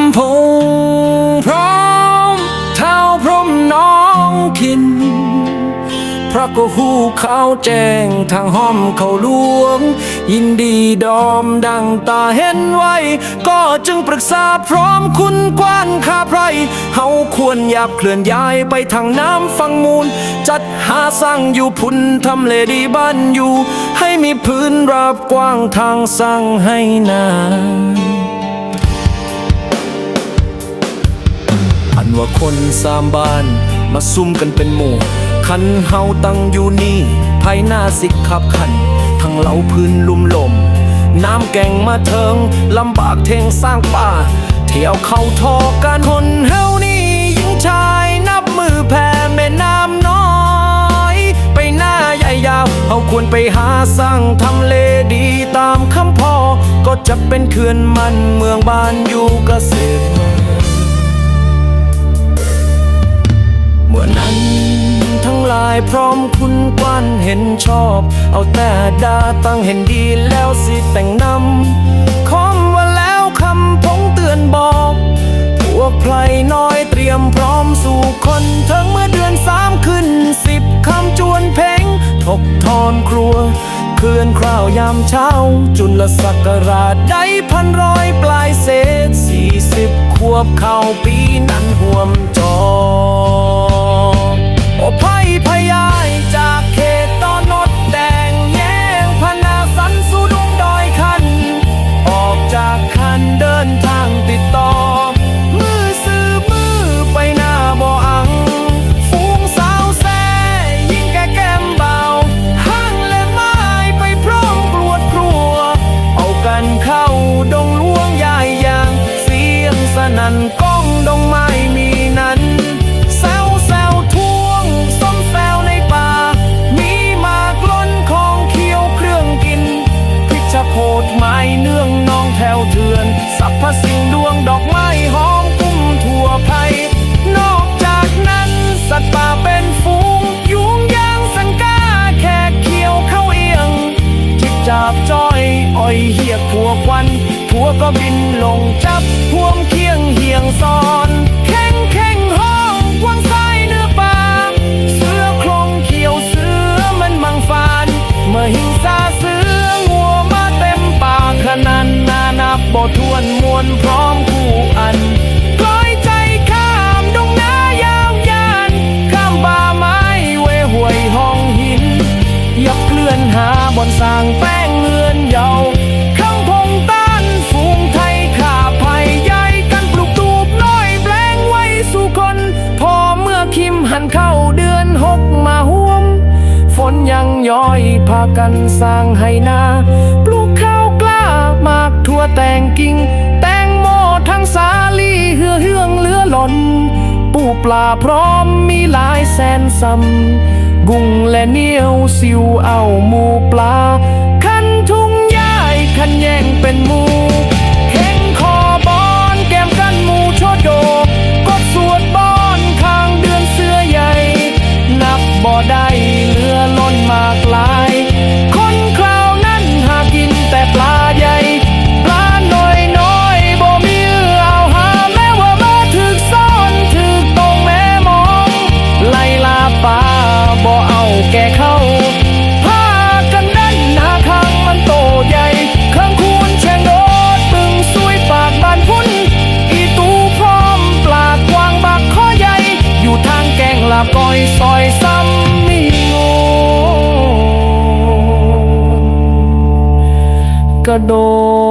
ำพงพร้อมเท้าพรมน้องขิน พระก็หูเขาแจ้งทางห้อมเขาลวง ยินดีดอมดังตาเห็นไว้ ก็จึงปรึกษาพร้อมคุณกว้านข้าไพรเฮาควรอยากเคลื่อนย้ายไปทางน้ำฟังมูล จัดหาสร้างอยู่พุนทำเลดีบ้านอยู่ ให้มีพื้นราบกว้างทางสร้างให้นาน อันว่าคนสามบ้าน มาซุ่มกันเป็นหมู่ คันเฮาตั้งอยู่นี่ภายหน้าสิขับขัน ทั้งเหลาพื้นลุ่มลม น้ำแก่งมาเทิง ลำบากเทงสร้างป่า เที่ยวเข้าทอกันคนเฮานี่ยิงชายนับมือแผ่แม่น้ำน้อย ไปหน้าใหญ่ยาวเฮาควรไปหาสร้างทำเลดีตามคำพ่อ ก็จะเป็นเขื่อนมันเมืองบ้านอยู่เกษตรายพร้อมคุณกว้านเห็นชอบ เอาแต่ดาตั้งเห็นดีแล้วสิแต่งนำคอมว่าแล้วคำพงเตือนบอก พวกไพลน้อยเตรียมพร้อมสู่คนทั้งเมื่อเดือนสามขึ้นสิบคำจวนเพลงทบทอนครัวเคลื่อนคราวยามเช้า จุลศักราชได้พันร้อยปลายเศษสี่สิบควบเข้าปีนั้นห่วมจอ นั่นก้องดงไม้มีนั้นแซวแซวท่วงส้มแซวในป่า มีหมากล้นของเคี้ยวเครื่องกินพิชโคดไม้เนื่องนองแถวเถือนสรรพสิ่งดวงดอกไม้หอมกุ้มทั่วไพนอกจากนั้นสัตว์ป่าเป็นฝูงยุงยางสังกาแขกเขียวเข้าเอียง จิบจับจ้อยอ้อยเหียกผัวควันผัวก็บินลงจับพวมเคี เหียงซ้อนแข่งแข่งห้องกวางซ้ายเนื้อปาเสือโครงเขียวเสือมันมังฟานเมื่อหิงซาเสืองัวมาเต็มป่าขนันนานับบ่ทวนมวลพร้อมคู่อันกลอยใจข้ามดงนายาวยานข้ามป่าไม้เวห่วยห้องหินยับเคลื่อนหาบนสร้างแป้ ย้อยพากันสร้างให้นาปลูกข้าวกล้ามากทั่วแตงกิ่ง แตงโมทั้งสาลีเหือเฮืองเลือหล่น ปูปลาพร้อมมีหลายแสนซ้ำกุ้งและเนียวสิวเอาหมูปลา Kadok.